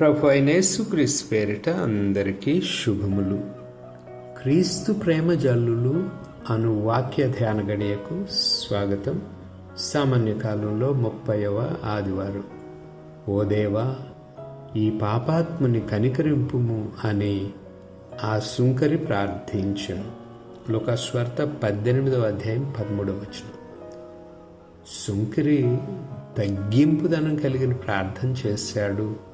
ప్రభు అయినేసు క్రీస్తు పేరిట అందరికీ శుభములు. క్రీస్తు ప్రేమ జల్లులు అను వాక్య ధ్యాన గడియకు స్వాగతం. సామాన్య కాలంలో ముప్పైవ ఆదివారం. ఓ దేవా ఈ పాపాత్ముని కనికరింపుము అని ఆ సుంకరి ప్రార్థించను. లోకస్వార్త పద్దెనిమిదవ అధ్యాయం పదమూడవ వచనం. సుంకరి తగ్గింపుదనం కలిగిన ప్రార్థన చేశాడు.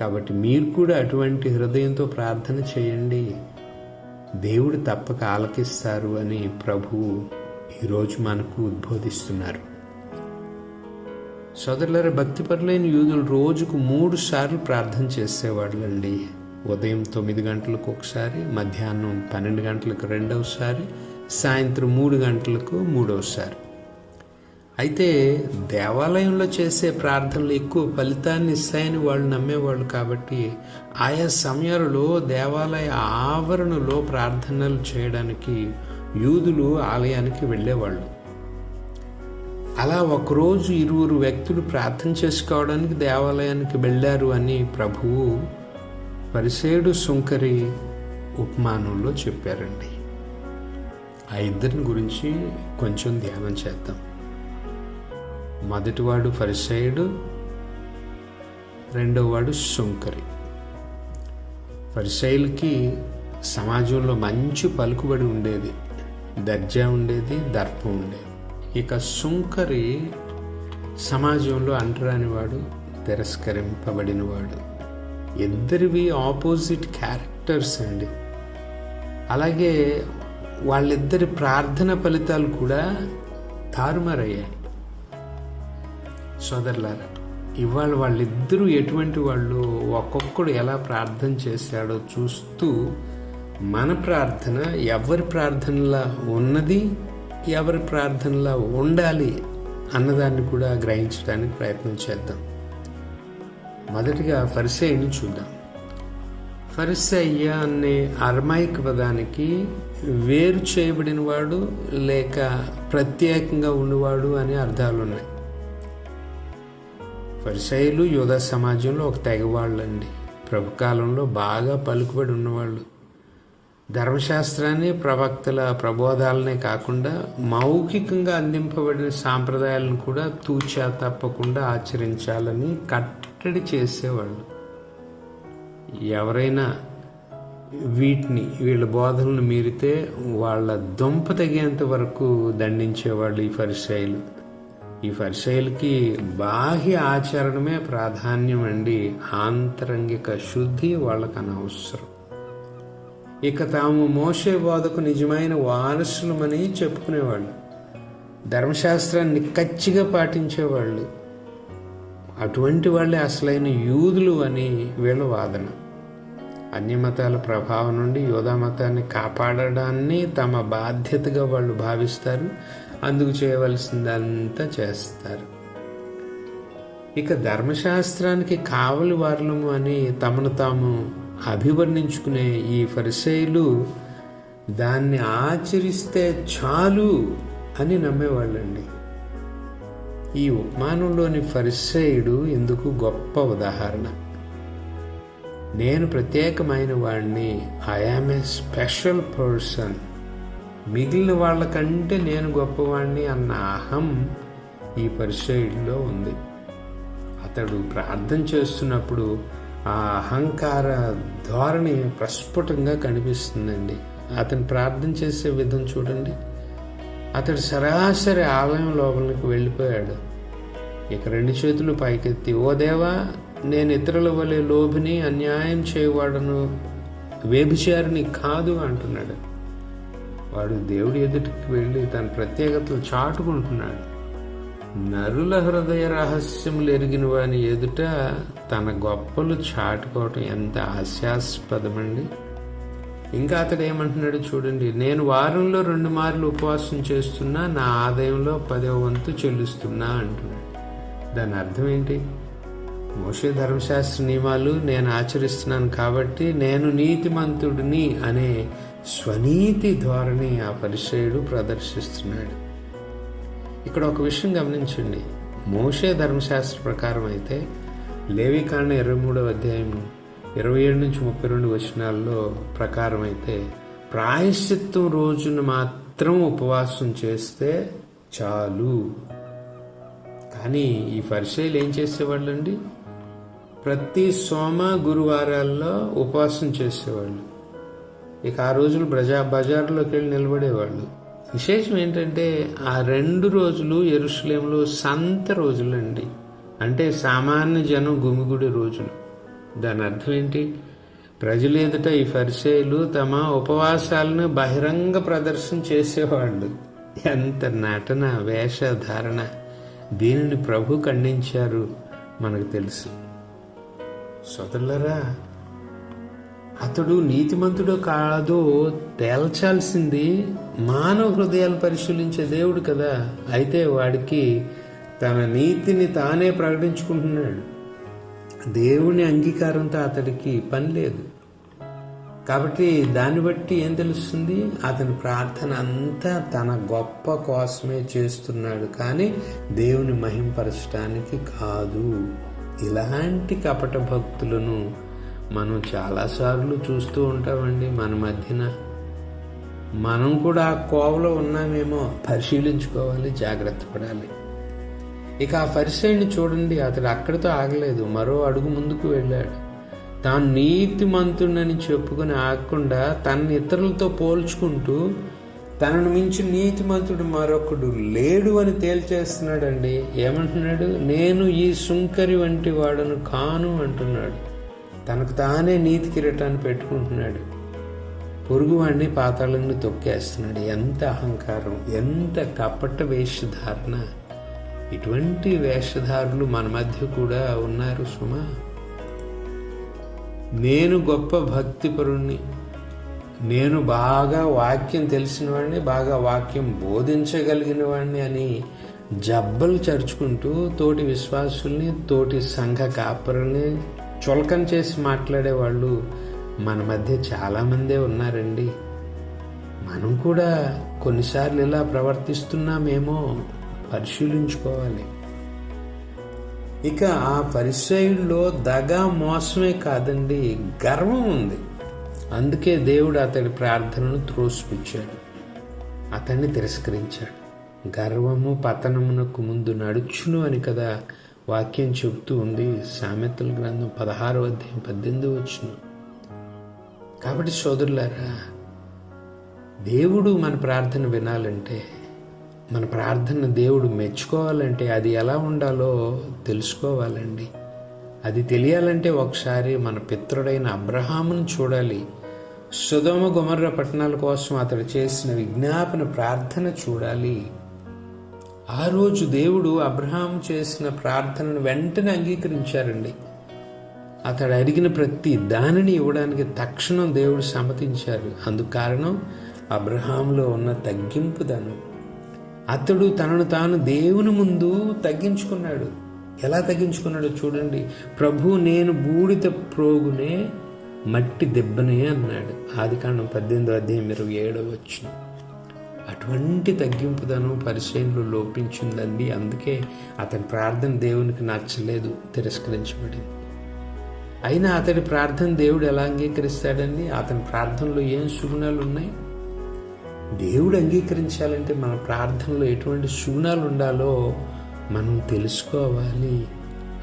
కాబట్టి మీరు కూడా అటువంటి హృదయంతో ప్రార్థన చేయండి. దేవుడు తప్పక ఆలకిస్తారు అని ప్రభువు ఈరోజు మనకు ఉద్బోధిస్తున్నారు. సోదరులర భక్తిపరులైన యూదులు రోజుకు మూడు సార్లు ప్రార్థన చేసేవాళ్ళండి. ఉదయం తొమ్మిది గంటలకు ఒకసారి మధ్యాహ్నం పన్నెండు గంటలకు రెండవసారి సాయంత్రం మూడు గంటలకు మూడవసారి. అయితే దేవాలయంలో చేసే ప్రార్థనలు ఎక్కువ ఫలితాన్ని ఇస్తాయని వాళ్ళు నమ్మేవాళ్ళు కాబట్టి ఆయా సమయాలలో దేవాలయ ఆవరణలో ప్రార్థనలు చేయడానికి యూదులు ఆలయానికి వెళ్ళేవాళ్ళు. అలా ఒకరోజు ఇరువురు వ్యక్తులు ప్రార్థన చేసుకోవడానికి దేవాలయానికి వెళ్ళారు అని ప్రభువు పరిసేడు సుంకరి ఉపమానంలో చెప్పారండి. ఆ ఇద్దరిని గురించి కొంచెం ధ్యానం చేద్దాం. మొదటివాడు పరిసయుడు రెండోవాడు శుంకరి. పరిసయులకి సమాజంలో మంచి పలుకుబడి ఉండేది దర్జా ఉండేది దర్పం ఉండేది. ఇక శుంకరి సమాజంలో అంటరానివాడు తిరస్కరింపబడినవాడు. ఇద్దరివి ఆపోజిట్ క్యారెక్టర్స్ అండి. అలాగే వాళ్ళిద్దరి ప్రార్థన ఫలితాలు కూడా తారుమారయ్యాయి. సోదరులారా ఇవాళ వాళ్ళిద్దరూ ఎటువంటి వాళ్ళు ఒక్కొక్కడు ఎలా ప్రార్థన చేశాడో చూస్తూ మన ప్రార్థన ఎవరి ప్రార్థనలా ఉన్నది ఎవరి ప్రార్థనలా ఉండాలి అన్నదాన్ని కూడా గ్రహించడానికి ప్రయత్నం చేద్దాం. మొదటిగా ఫరిసేయిని చూద్దాం. ఫరిసయ్య అనే అర్మాయిక్ పదానికి వేరు చేయబడిన వాడు లేక ప్రత్యేకంగా ఉన్నవాడు అనే అర్థాలు ఉన్నాయి పరిసయులు యోధా సమాజంలో ఒక తెగవాళ్ళండి. ప్రభు కాలంలో బాగా పలుకుబడి ఉన్నవాళ్ళు. ధర్మశాస్త్రాన్ని ప్రవక్తల ప్రబోధాలనే కాకుండా మౌఖికంగా అందింపబడిన సాంప్రదాయాలను కూడా తూచా తప్పకుండా ఆచరించాలని కట్టడి చేసేవాళ్ళు. ఎవరైనా వీటిని వీళ్ళ బోధనలు మీరితే వాళ్ళ దుంప తగేంత వరకు దండించేవాళ్ళు ఈ పరిశైలు ఈ పరిశైలకి బాహ్య ఆచరణమే ప్రాధాన్యం అండి. ఆంతరంగిక శుద్ధి వాళ్ళకు అనవసరం ఇక తాము మోసే బోధకు నిజమైన వారసులమని చెప్పుకునేవాళ్ళు. ధర్మశాస్త్రాన్ని కచ్చిగా పాటించేవాళ్ళు. అటువంటి వాళ్ళే అసలైన యూదులు అని వీళ్ళ వాదన. అన్ని మతాల ప్రభావం నుండి యోధా మతాన్ని కాపాడడాన్ని తమ బాధ్యతగా వాళ్ళు భావిస్తారు. అందుకు చేయవలసిందంతా చేస్తారు. ఇక ధర్మశాస్త్రానికి కావలి వారలము అని తమను తాము అభివర్ణించుకునే ఈ ఫరిసైలు దాన్ని ఆచరిస్తే చాలు అని నమ్మేవాళ్ళండి. ఈ ఉపమానంలోని పరిశయుడు ఎందుకు గొప్ప ఉదాహరణ. నేను ప్రత్యేకమైన వాడిని ఐఆమ్ ఏ స్పెషల్ పర్సన్ మిగిలిన వాళ్ళకంటే నేను గొప్పవాణ్ణి అన్న అహం ఈ పరిచయంలో ఉంది. అతడు ప్రార్థన చేస్తున్నప్పుడు ఆ అహంకార ధోరణి ప్రస్ఫుటంగా కనిపిస్తుందండి. అతను ప్రార్థన చేసే విధం చూడండి. అతడు సరాసరి ఆలయం లోపలికి వెళ్ళిపోయాడు. ఇక రెండు చేతులు పైకెత్తి ఓ దేవా నేను ఇతరుల వలె లోభిని అన్యాయం చేయవాడను వేభిచారిని కాదు అంటున్నాడు. వాడు దేవుడి ఎదుటికి వెళ్ళి తన ప్రత్యేకతలు చాటుకుంటున్నాడు. నరుల హృదయ రహస్యములు ఎరిగిన వాని ఎదుట తన గొప్పలు చాటుకోవటం ఎంత హాస్యాస్పదమండి. ఇంకా అతడు ఏమంటున్నాడు చూడండి నేను వారంలో రెండు మార్లు ఉపవాసం చేస్తున్నా నా ఆదాయంలో పదవ వంతు చెల్లిస్తున్నా అంటున్నాడు. దాని అర్థం ఏంటి? మోషే ధర్మశాస్త్ర నియమాలు నేను ఆచరిస్తున్నాను కాబట్టి నేను నీతిమంతుడిని అనే స్వనీతి ధోరణి ఆ పరిచయుడు ప్రదర్శిస్తున్నాడు. ఇక్కడ ఒక విషయం గమనించండి. మోషే ధర్మశాస్త్ర ప్రకారం అయితే లేవికాండ ఇరవై మూడవ అధ్యాయం ఇరవై ఏడు నుంచి ముప్పై రెండు వచనాల్లో ప్రకారం అయితే ప్రాయశ్చిత్తం రోజున మాత్రం ఉపవాసం చేస్తే చాలు. కానీ ఈ పరిచయలు ఏం చేసేవాళ్ళండి? ప్రతి సోమ గురువారాల్లో ఉపవాసం చేసేవాళ్ళు. ఇక ఆ రోజులు ప్రజా బజార్లోకి వెళ్ళి నిలబడేవాళ్ళు. విశేషం ఏంటంటే ఆ రెండు రోజులు ఎరుసలేంలో సంత రోజులండి. అంటే సామాన్య జనం గుమిగుడి రోజులు. దాని అర్థం ఏంటి? ప్రజలు ఎదుట ఈ పరిచయలు తమ ఉపవాసాలను బహిరంగ ప్రదర్శన చేసేవాళ్ళు. ఎంత నటన వేషధారణ. దీనిని ప్రభు ఖండించారు మనకు తెలుసు. సోదరులరా అతడు నీతిమంతుడో కాదో తేల్చాల్సింది మానవ హృదయాలు పరిశీలించే దేవుడు కదా. అయితే వాడికి తన నీతిని తానే ప్రకటించుకుంటున్నాడు. దేవుని అంగీకారంతో అతడికి పని లేదు. కాబట్టి దాన్ని బట్టి ఏం తెలుస్తుంది? అతని ప్రార్థన అంతా తన గొప్ప కోసమే చేస్తున్నాడు. కానీ దేవుని మహింపరచడానికి కాదు. ఇలాంటి కపట భక్తులను మనం చాలాసార్లు చూస్తూ ఉంటామండి మన మధ్యన. మనం కూడా ఆ కోవలో ఉన్నామేమో పరిశీలించుకోవాలి జాగ్రత్త పడాలి. ఇక ఆ పరిసైని చూడండి అతడు అక్కడితో ఆగలేదు మరో అడుగు ముందుకు వెళ్ళాడు. తాను నీతిమంతుడని చెప్పుకుని ఆగకుండా తనని ఇతరులతో పోల్చుకుంటూ తనను మించి నీతిమంతుడు మరొకడు లేడు అని తేల్చేస్తున్నాడండి. ఏమంటున్నాడు? నేను ఈ సుంకరి వంటి వాడను కాను అంటున్నాడు. తనకు తానే నీతి కిరీటాన్ని పెట్టుకుంటున్నాడు. పొరుగువాడిని పాతాళంని తొక్కేస్తున్నాడు. ఎంత అహంకారం ఎంత కపట వేషధారణ. ఇటువంటి వేషధారులు మన మధ్య కూడా ఉన్నారు సుమా. నేను గొప్ప భక్తిపరుణ్ణి. నేను బాగా వాక్యం తెలిసిన వాడిని బాగా వాక్యం బోధించగలిగిన వాడిని అని జబ్బలు చరుచుకుంటూ తోటి విశ్వాసుల్ని తోటి సంఘ కాపరుల్ని చులకం చేసి మాట్లాడే వాళ్ళు మన మధ్య చాలామందే ఉన్నారండి. మనం కూడా కొన్నిసార్లు ఇలా ప్రవర్తిస్తున్నామేమో పరిశీలించుకోవాలి. ఇక ఆ పరిచయుల్లో దగా మోసమే కాదండి గర్వం ఉంది. అందుకే దేవుడు అతడి ప్రార్థనను త్రోసిపుచ్చాడు. అతన్ని తిరస్కరించాడు. గర్వము పతనమునకు ముందు నడుచును అని కదా వాక్యం చెబుతూ ఉంది. సామెతల గ్రంథం పదహారవ అధ్యాయం పద్దెనిమిది వచ్చిన కాబట్టి సోదరులారా దేవుడు మన ప్రార్థన వినాలంటే మన ప్రార్థన దేవుడు మెచ్చుకోవాలంటే అది ఎలా ఉండాలో తెలుసుకోవాలండి. అది తెలియాలంటే ఒకసారి మన పిత్రుడైన అబ్రహామును చూడాలి. సుధమ గుమర్ర పట్టణాల కోసం అతడు చేసిన విజ్ఞాపన ప్రార్థన చూడాలి. ఆ రోజు దేవుడు అబ్రహాం చేసిన ప్రార్థనను వెంటనే అంగీకరించారండి. అతడు అడిగిన ప్రతి దానిని ఇవ్వడానికి తక్షణం దేవుడు సమ్మతించారు. అందుకు కారణం అబ్రహాంలో ఉన్న తగ్గింపుదనం అతడు తనను తాను దేవుని ముందు తగ్గించుకున్నాడు. ఎలా తగ్గించుకున్నాడో చూడండి. ప్రభు నేను బూడిద ప్రోగునే మట్టి దెబ్బనే అన్నాడు. ఆది కాండం పద్దెనిమిదో అధ్యాయం ఇరవై ఏడవ వచ్చింది అటువంటి తగ్గింపుదనం పరిచయంలో లోపించిందండి. అందుకే అతని ప్రార్థన దేవునికి నచ్చలేదు తిరస్కరించబడింది. అయినా అతడి ప్రార్థన దేవుడు ఎలా అంగీకరిస్తాడండి? అతని ప్రార్థనలో ఏం సుగుణాలు ఉన్నాయి? దేవుడు అంగీకరించాలంటే మన ప్రార్థనలో ఎటువంటి సుగుణాలు ఉండాలో మనం తెలుసుకోవాలి.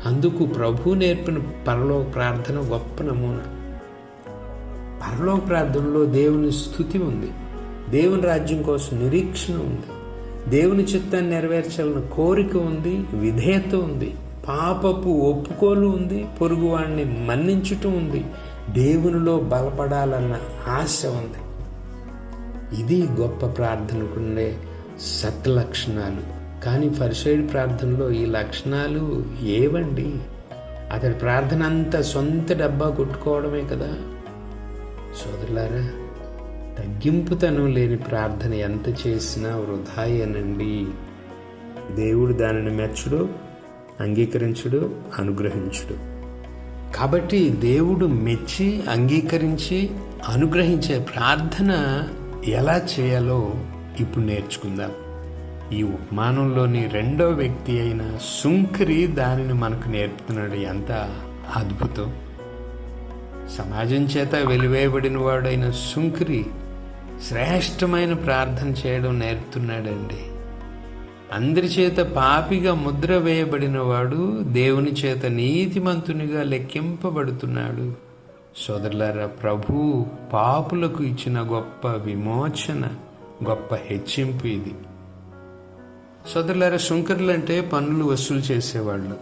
అందుకు ప్రభు నేర్పిన పరలోక ప్రార్థన గొప్ప నమూనా. పరలోక ప్రార్థనలో దేవుని స్థుతి ఉంది. దేవుని రాజ్యం కోసం నిరీక్షణ ఉంది. దేవుని చిత్తాన్ని నెరవేర్చాలని కోరిక ఉంది విధేయత ఉంది పాపపు ఒప్పుకోలు ఉంది పొరుగువాడిని మన్నించటం ఉంది. దేవునిలో బలపడాలన్న ఆశ ఉంది. ఇది గొప్ప ప్రార్థనకుండే సత్ లక్షణాలు. కానీ ఫరిసైడ్ ప్రార్థనలో ఈ లక్షణాలు ఏవండి? అతడి ప్రార్థన అంతా సొంత డబ్బా కొట్టుకోవడమే కదా? సోదరులారా తగ్గింపుతనం లేని ప్రార్థన ఎంత చేసినా వృధాయేనండి. దేవుడు దానిని మెచ్చుడు అంగీకరించుడు అనుగ్రహించుడు. కాబట్టి దేవుడు మెచ్చి అంగీకరించి అనుగ్రహించే ప్రార్థన ఎలా చేయాలో ఇప్పుడు నేర్చుకుందాం. ఈ ఉపమానంలోని రెండో వ్యక్తి అయిన సుంకరి దానిని మనకు నేర్పుతున్నాడు. ఎంత అద్భుతం. సమాజం చేత వెలివేయబడిన వాడైన సుంకరి శ్రేష్టమైన ప్రార్థన చేయడం నేర్పుతున్నాడండి. అందరి చేత పాపిగా ముద్ర వేయబడిన వాడు దేవుని చేత నీతిమంతునిగా లెక్కింపబడుతున్నాడు. సోదరులారా ప్రభు పాపులకు ఇచ్చిన గొప్ప విమోచన గొప్ప హెచ్చింపు ఇది. సోదరులారా శుంకర్లు అంటే పన్నులు వసూలు చేసేవాళ్ళు.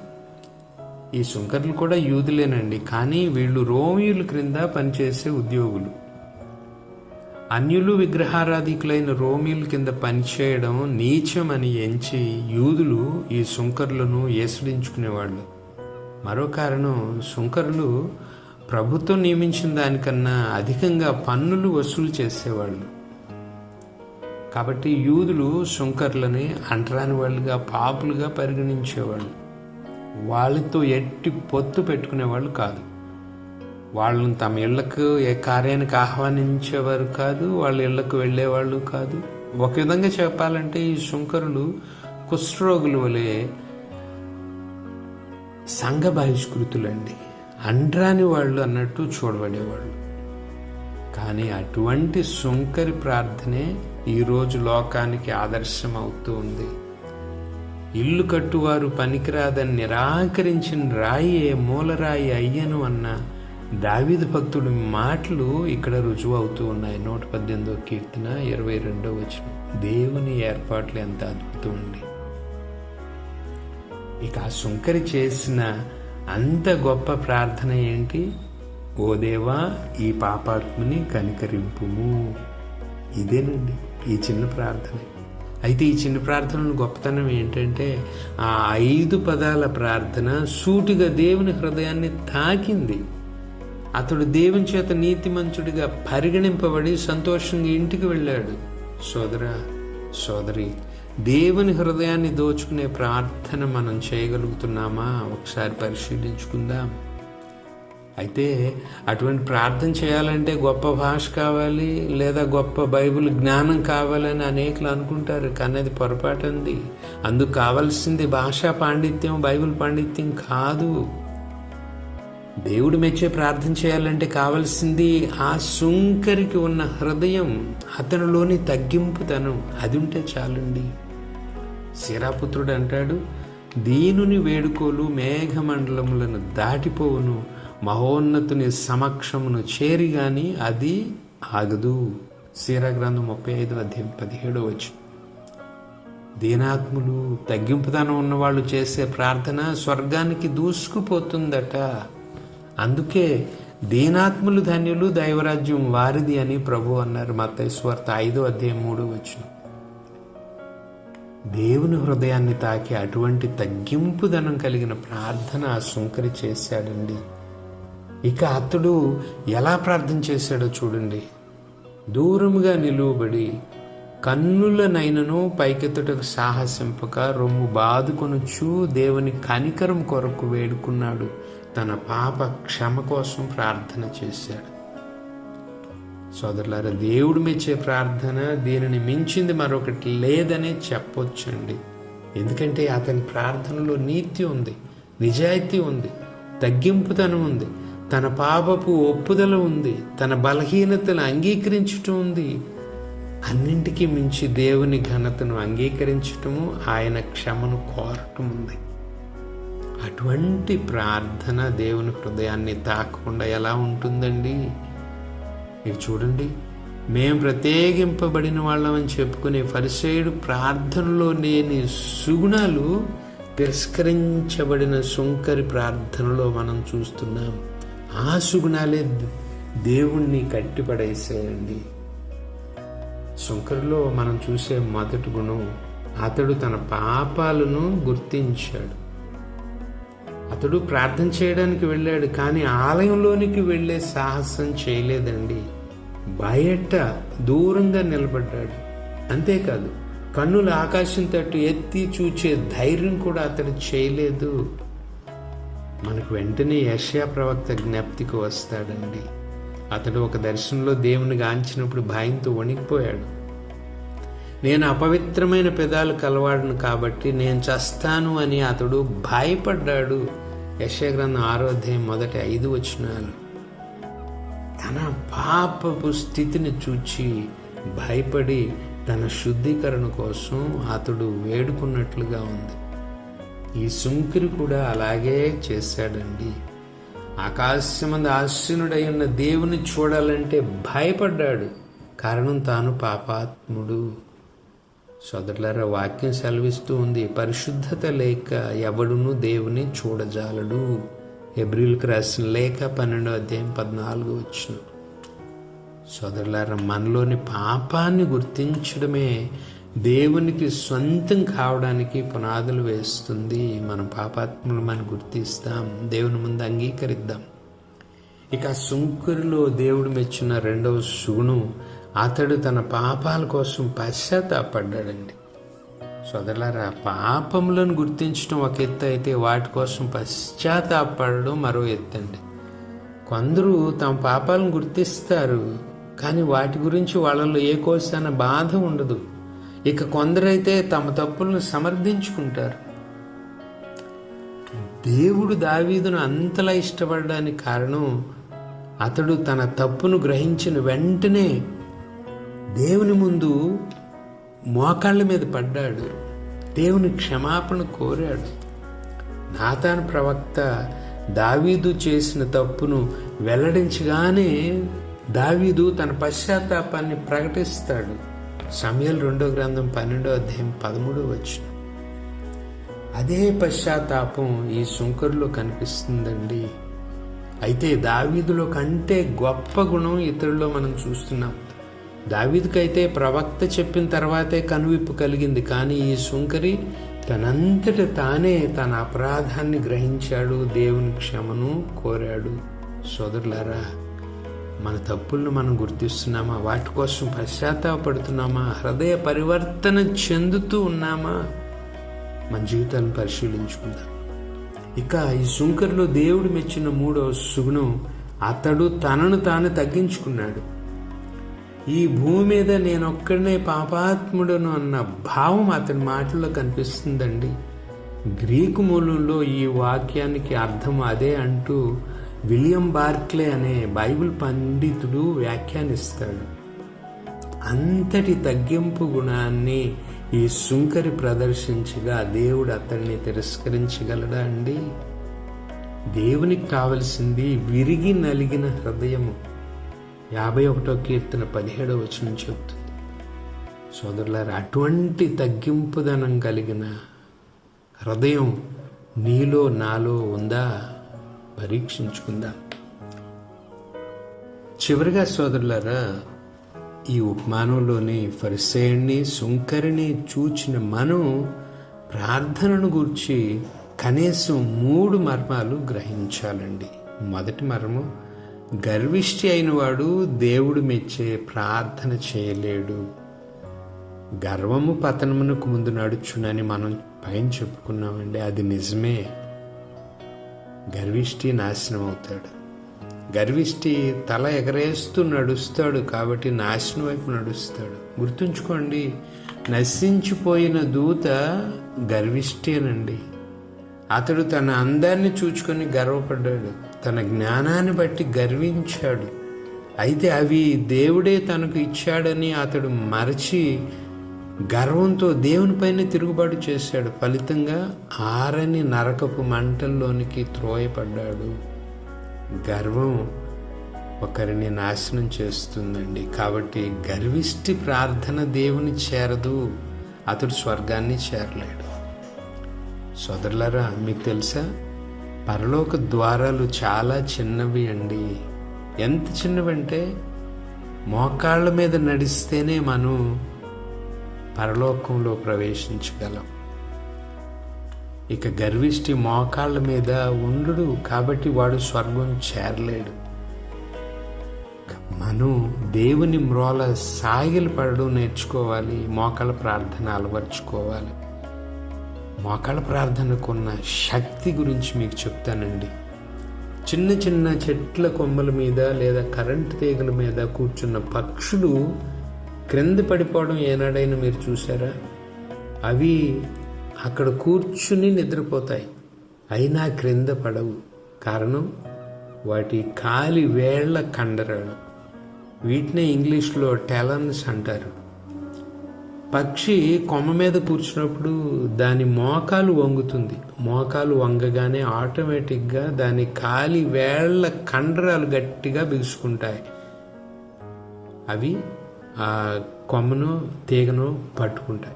ఈ శుంకర్లు కూడా యూదులేనండి. కానీ వీళ్ళు రోమియుల క్రింద పనిచేసే ఉద్యోగులు. అన్యులు విగ్రహారాధికులైన రోమియుల కింద పనిచేయడం నీచమని ఎంచి యూదులు ఈ శుంకర్లను ఏసడించుకునేవాళ్ళు. మరో కారణం శుంకరులు ప్రభుత్వం నియమించిన దానికన్నా అధికంగా పన్నులు వసూలు చేసేవాళ్ళు. కాబట్టి యూదులు శుంకర్లని అంటరాని వాళ్ళుగా పాపులుగా పరిగణించేవాళ్ళు. వాళ్ళతో ఎట్టి పొత్తు పెట్టుకునేవాళ్ళు కాదు. వాళ్ళని తమ ఇళ్ళకు ఏ కార్యానికి ఆహ్వానించేవారు కాదు వాళ్ళ ఇళ్ళకు వెళ్ళేవాళ్ళు కాదు. ఒక విధంగా చెప్పాలంటే ఈ శుంకరులు కుష్ఠరోగులు వలె సంఘ బహిష్కృతులండి. అండ్రాని వాళ్ళు అన్నట్టు చూడబడేవాళ్ళు. కానీ అటువంటి శుంకరి ప్రార్థనే ఈరోజు లోకానికి ఆదర్శం అవుతూ ఉంది. ఇల్లు కట్టువారు పనికిరాదని నిరాకరించిన రాయి మూలరాయి అయ్యను అన్న దావిద భక్తుడి మాటలు ఇక్కడ రుజువు అవుతూ ఉన్నాయి. నూట పద్దెనిమిదో కీర్తన ఇరవై రెండో వచ్చిన దేవుని ఏర్పాట్లు ఎంత అద్భుతం ఉంది ఇక ఆ శుంకరి చేసిన అంత గొప్ప ప్రార్థన ఏంటి? ఓ దేవా ఈ పాపాత్మని కనికరింపుము. ఇదేనండి ఈ చిన్న ప్రార్థన. అయితే ఈ చిన్న ప్రార్థనలు గొప్పతనం ఏంటంటే ఆ ఐదు పదాల ప్రార్థన సూటిగా దేవుని హృదయాన్ని తాకింది. అతడు దేవుని చేత నీతిమంతుడిగా పరిగణింపబడి సంతోషంగా ఇంటికి వెళ్ళాడు. సోదర సోదరి దేవుని హృదయాన్ని దోచుకునే ప్రార్థన మనం చేయగలుగుతున్నామా? ఒకసారి పరిశీలించుకుందాం. అయితే అటువంటి ప్రార్థన చేయాలంటే గొప్ప భాష కావాలి లేదా గొప్ప బైబిల్ జ్ఞానం కావాలని అనేకులు అనుకుంటారు కానీ అది పొరపాటు ఉంది అందుకు కావాల్సింది భాషా పాండిత్యం బైబిల్ పాండిత్యం కాదు. దేవుడు మెచ్చే ప్రార్థన చేయాలంటే కావలసింది ఆ సుంకరికి ఉన్న హృదయం అతనిలోని తగ్గింపుతనం. అది ఉంటే చాలండి. శిరాపుత్రుడు అంటాడు దీనుని వేడుకోలు మేఘమండలములను దాటిపోవును. మహోన్నతుని సమక్షమును చేరి గాని అది ఆగదు. సీరా గ్రంథం ముప్పై ఐదు అధ్యాయం పదిహేడో వచ్చి దీనాత్ములు తగ్గింపుతనం ఉన్నవాళ్ళు చేసే ప్రార్థన స్వర్గానికి దూసుకుపోతుందట. అందుకే దీనాత్ములు ధన్యులు దైవరాజ్యం వారిది అని ప్రభు అన్నారు. మతేశ్వర్త ఐదో అధ్యాయం మూడు వచ్చిన దేవుని హృదయాన్ని తాకి అటువంటి తగ్గింపుదనం కలిగిన ప్రార్థన ఆ చేశాడండి. ఇక అతడు ఎలా ప్రార్థన చేశాడో చూడండి. దూరముగా నిలువబడి కన్నులనైనను పైకెత్తుటకు సాహసింపక రొమ్ము బాదుకొనుచు దేవుని కనికరం కొరకు వేడుకున్నాడు. తన పాప క్షమ కోసం ప్రార్థన చేశాడు. సోదరులారా దేవుడు మెచ్చే ప్రార్థన దీనిని మించింది మరొకటి లేదని చెప్పొచ్చండి. ఎందుకంటే అతని ప్రార్థనలో నీతి ఉంది నిజాయితీ ఉంది తగ్గింపుతనం ఉంది తన పాపపు ఒప్పుదల ఉంది తన బలహీనతను అంగీకరించటం ఉంది. అన్నింటికీ మించి దేవుని ఘనతను అంగీకరించటము ఆయన క్షమను కోరటం ఉంది. అటువంటి ప్రార్థన దేవుని హృదయాన్ని తాకకుండా ఎలా ఉంటుందండి? మీరు చూడండి. మేము ప్రత్యేకింపబడిన వాళ్ళమని చెప్పుకునే పరిసేయుడు ప్రార్థనలో లేని సుగుణాలు తిరస్కరించబడిన సుంకరి ప్రార్థనలో మనం చూస్తున్నాం. ఆ సుగుణాలే దేవుణ్ణి కట్టిపడేసేయండి. సుంకరిలో మనం చూసే మొదటి గుణం అతడు తన పాపాలను గుర్తించాడు. అతడు ప్రార్థన చేయడానికి వెళ్ళాడు కానీ ఆలయంలోనికి వెళ్ళే సాహసం చేయలేదండి. బయట దూరంగా నిలబడ్డాడు. అంతేకాదు కన్నుల ఆకాశం తట్టు ఎత్తి చూచే ధైర్యం కూడా అతడు చేయలేదు. మనకు వెంటనే యష్యా ప్రవక్త జ్ఞప్తికి వస్తాడండి. అతడు ఒక దర్శనంలో దేవుని గాంచినప్పుడు భయంతో వణికిపోయాడు. నేను అపవిత్రమైన పెదాలు కలవాడును కాబట్టి నేను చస్తాను అని అతడు భయపడ్డాడు. యశగ్రంథం ఆరోధ్యం మొదటి ఐదు వచనాలు. తన పాపపు స్థితిని చూచి భయపడి తన శుద్ధీకరణ కోసం అతడు వేడుకున్నట్లుగా ఉంది. ఈ సుంకిరి కూడా అలాగే చేశాడండి. ఆకాశమంది ఆశీనుడై ఉన్న దేవుని చూడాలంటే భయపడ్డాడు. కారణం తాను పాపాత్ముడు. సోదరులారా వాక్యం సెలవిస్తూ ఉంది పరిశుద్ధత లేక ఎవడును దేవుని చూడజాలడు. ఎబ్రిల్కి రాసిన లేక పన్నెండో అధ్యాయం పద్నాలుగు వచ్చిన సోదరులారా మనలోని పాపాన్ని గుర్తించడమే దేవునికి సొంతం కావడానికి పునాదులు వేస్తుంది. మనం పాపాత్మలు మనం గుర్తిస్తాం దేవుని ముందు అంగీకరిద్దాం. ఇక సుంకురిలో దేవుడు మెచ్చిన రెండవ సుగుణం అతడు తన పాపాల కోసం పశ్చాత్తాపడ్డాడండి సోదరులారా పాపములను గుర్తించడం ఒక ఎత్తు అయితే వాటి కోసం పశ్చాత్తాపడడం మరో ఎత్తు అండి కొందరు తమ పాపాలను గుర్తిస్తారు కానీ వాటి గురించి వాళ్ళలో ఏ కోసాన బాధ ఉండదు. ఇక కొందరైతే తమ తప్పులను సమర్థించుకుంటారు. దేవుడు దావీదును అంతలా ఇష్టపడడానికి కారణం అతడు తన తప్పును గ్రహించిన వెంటనే దేవుని ముందు మోకాళ్ళ మీద పడ్డాడు. దేవుని క్షమాపణ కోరాడు. నాతాన్ ప్రవక్త దావీదు చేసిన తప్పును వెల్లడించగానే దావీదు తన పశ్చాత్తాపాన్ని ప్రకటిస్తాడు. సమయాలు రెండో గ్రంథం పన్నెండో అధ్యాయం పదమూడో వచ్చిన అదే పశ్చాత్తాపం ఈ శుంకరులో కనిపిస్తుందండి. అయితే దావీదులో కంటే గొప్ప గుణం ఇతరుల్లో మనం చూస్తున్నాం. దావీదుకైతే ప్రవక్త చెప్పిన తర్వాతే కనువిప్పు కలిగింది. కానీ ఈ సుంకరి తనంతట తానే తన అపరాధాన్ని గ్రహించాడు దేవుని క్షమను కోరాడు. సోదరులారా మన తప్పులను మనం గుర్తిస్తున్నామా? వాటి కోసం పశ్చాత్తాపడుతున్నామా? హృదయ పరివర్తన చెందుతూ ఉన్నామా? మన జీవితాలను పరిశీలించుకుందాం. ఇక ఈ శుంకరిలో దేవుడు మెచ్చిన మూడో సుగుణం అతడు తనను తాను తగ్గించుకున్నాడు. ఈ భూమి మీద నేనొక్కడనే పాపాత్ముడను అన్న భావం అతని మాటల్లో కనిపిస్తుందండి. గ్రీకు మూలంలో ఈ వాక్యానికి అర్థం అదే అంటూ విలియం బార్క్లే అనే బైబిల్ పండితుడు వ్యాఖ్యానిస్తాడు. అంతటి తగ్గింపు గుణాన్ని ఈ సుంకరి ప్రదర్శించగా దేవుడు అతన్ని తిరస్కరించగలడా అండి? దేవునికి కావలసింది విరిగి నలిగిన హృదయము. యాభై ఒకటో కీర్తన పదిహేడో వచనం చెబుతుంది. సోదరులారు అటువంటి తగ్గింపుదనం కలిగిన హృదయం నీలో నాలో ఉందా? పరీక్షించుకుందాం. చివరిగా సోదరులారా ఈ ఉపమానంలోని ఫరిసేయుణ్ణి సుంకరిని చూచిన మనం ప్రార్థనను గూర్చి కనీసం మూడు మర్మాలు గ్రహించాలండి. మొదటి మర్మం గర్విష్టి అయినవాడు దేవుడు మెచ్చే ప్రార్థన చేయలేడు. గర్వము పతనమునకు ముందు నడుచునని మనం పైన చెప్పుకున్నామండి అది నిజమే. గర్విష్టి నాశనం అవుతాడు గర్విష్టి తల ఎగరేస్తూ నడుస్తాడు కాబట్టి నాశనం వైపు నడుస్తాడు. గుర్తుంచుకోండి నశించిపోయిన దూత గర్విష్టేనండి అతడు తన అందాన్ని చూచుకొని గర్వపడ్డాడు. తన జ్ఞానాన్ని బట్టి గర్వించాడు. అయితే అవి దేవుడే తనకు ఇచ్చాడని అతడు మరచి గర్వంతో దేవునిపైనే తిరుగుబాటు చేశాడు. ఫలితంగా ఆరని నరకపు మంటల్లోనికి త్రోయపడ్డాడు గర్వం ఒకరిని నాశనం చేస్తుందండి. కాబట్టి గర్విష్టి ప్రార్థన దేవుని చేరదు. అతడు స్వర్గాన్ని చేరలేడు. సోదరులారా మీకు తెలుసా? పరలోక ద్వారాలు చాలా చిన్నవి అండి. ఎంత చిన్నవంటే మోకాళ్ళ మీద నడిస్తేనే మనం పరలోకంలో ప్రవేశించగలం. ఇక గర్విష్టి మోకాళ్ళ మీద ఉండు కాబట్టి వాడు స్వర్గం చేరలేడు. మనం దేవుని మ్రోల సాగిలు పడడం నేర్చుకోవాలి మోకాళ్ళ ప్రార్థన అలవర్చుకోవాలి. మోకాళ్ళ ప్రార్థనకున్న శక్తి గురించి మీకు చెప్తానండి. చిన్న చిన్న చెట్ల కొమ్మల మీద లేదా కరెంట్ తీగల మీద కూర్చున్న పక్షులు క్రింద పడిపోవడం ఏనాడైనా మీరు చూసారా అవి అక్కడ కూర్చుని నిద్రపోతాయి. అయినా క్రింద పడవు. కారణం? వాటి కాలి వేళ్ళ కండరాలు. వీటినే ఇంగ్లీష్లో టెలన్స్ అంటారు. పక్షి కొమ్మ మీద కూర్చున్నప్పుడు దాని మోకాలు వంగుతుంది. మోకాలు వంగగానే ఆటోమేటిక్గా దాని కాలి వేళ్ళ కండరాలు గట్టిగా బిగుసుకుంటాయి. అవి ఆ కొమ్మను తీగను పట్టుకుంటాయి.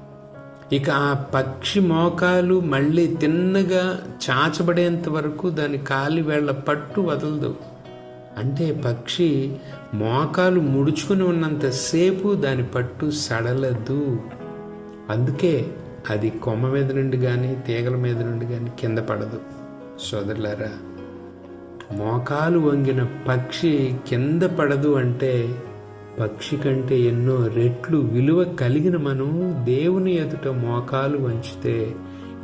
ఇక ఆ పక్షి మోకాలు మళ్ళీ తిన్నగా చాచబడేంత వరకు దాని కాలి వేళ్ళ పట్టు వదలదు. అంటే పక్షి మోకాలు ముడుచుకుని ఉన్నంతసేపు దాని పట్టు సడలదు. అందుకే అది కొమ్మ మీద నుండి కానీ తీగల మీద నుండి కానీ కింద పడదు. సోదరులారా మోకాలు వంగిన పక్షి కింద పడదు అంటే పక్షి కంటే ఎన్నో రెట్లు విలువ కలిగిన మనం దేవుని ఎదుట మోకాలు వంచితే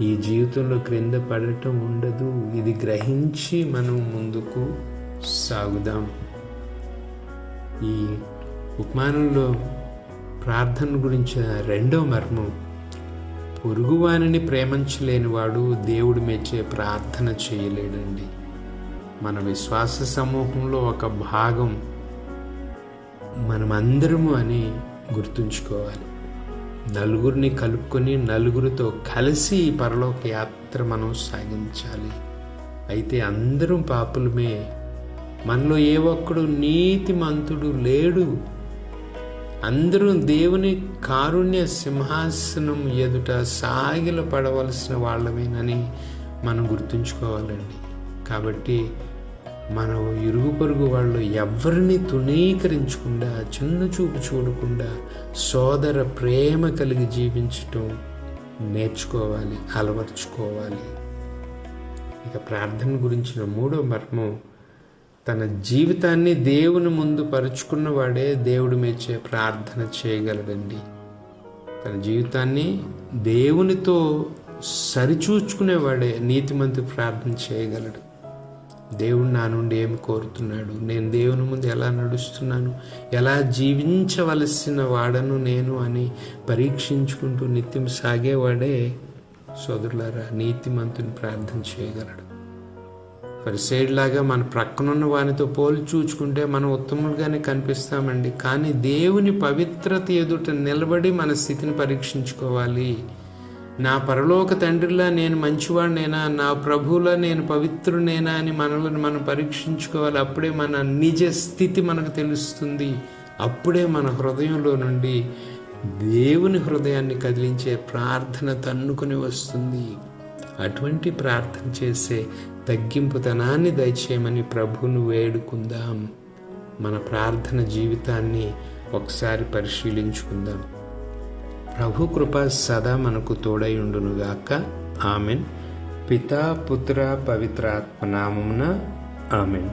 ఈ జీవితంలో క్రింద పడటం ఉండదు. ఇది గ్రహించి మనం ముందుకు సాగుదాం. ఈ ఉపమానంలో ప్రార్థన గురించిన రెండో మర్మం పొరుగువానిని ప్రేమించలేనివాడు దేవుడు మెచ్చే ప్రార్థన చేయలేడండి. మన విశ్వాస సమూహంలో ఒక భాగం మనమందరము అని గుర్తుంచుకోవాలి. నలుగురిని కలుపుకొని నలుగురితో కలిసి పరలోక యాత్ర మనం సాగించాలి. అయితే అందరం పాపులమే మనలో ఏ ఒక్కడు నీతిమంతుడు లేడు. అందరూ దేవుని కారుణ్య సింహాసనం ఎదుట సాగిల పడవలసిన వాళ్ళమేనని మనం గుర్తుంచుకోవాలండి. కాబట్టి మనం ఇరుగు పొరుగు వాళ్ళు ఎవరిని తునీకరించకుండా చిన్న చూపు చూడకుండా సోదర ప్రేమ కలిగి జీవించటం నేర్చుకోవాలి అలవర్చుకోవాలి. ఇక ప్రార్థన గురించిన మూడో మర్మం తన జీవితాన్ని దేవుని ముందు పరుచుకున్న వాడే దేవుడు మెచ్చే ప్రార్థన చేయగలడండి. తన జీవితాన్ని దేవునితో సరిచూచుకునేవాడే నీతిమంతి ప్రార్థన చేయగలడు. దేవుడు నా నుండి ఏమి కోరుతున్నాడు? నేను దేవుని ముందు ఎలా నడుస్తున్నాను? ఎలా జీవించవలసిన వాడను నేను అని పరీక్షించుకుంటూ నిత్యం సాగేవాడే సోదరులారా నీతిమంతుని ప్రార్థన చేయగలడు. పరిసైడ్ లాగా మన ప్రక్కనున్న వానితో పోల్చి చూచుకుంటే మనం ఉత్తములుగానే కనిపిస్తామండి. కానీ దేవుని పవిత్రత ఎదుట నిలబడి మన స్థితిని పరీక్షించుకోవాలి. నా పరలోక తండ్రిలా నేను మంచివాడినైనా? నా ప్రభువులా నేను పవిత్రునేనా అని మనల్ని మనం పరీక్షించుకోవాలి. అప్పుడే మన నిజ స్థితి మనకు తెలుస్తుంది. అప్పుడే మన హృదయంలో నుండి దేవుని హృదయాన్ని కదిలించే ప్రార్థన తన్నుకొని వస్తుంది. అటువంటి ప్రార్థన చేసే తగ్గింపుతనాన్ని దయచేయమని ప్రభువును వేడుకుందాం. మన ప్రార్థన జీవితాన్ని ఒకసారి పరిశీలించుకుందాం. ప్రభు కృప సదా మనకు తోడై ఉండునుగాక. ఆమెన్. పితా పుత్ర పవిత్రాత్మ నామమున ఆమెన్.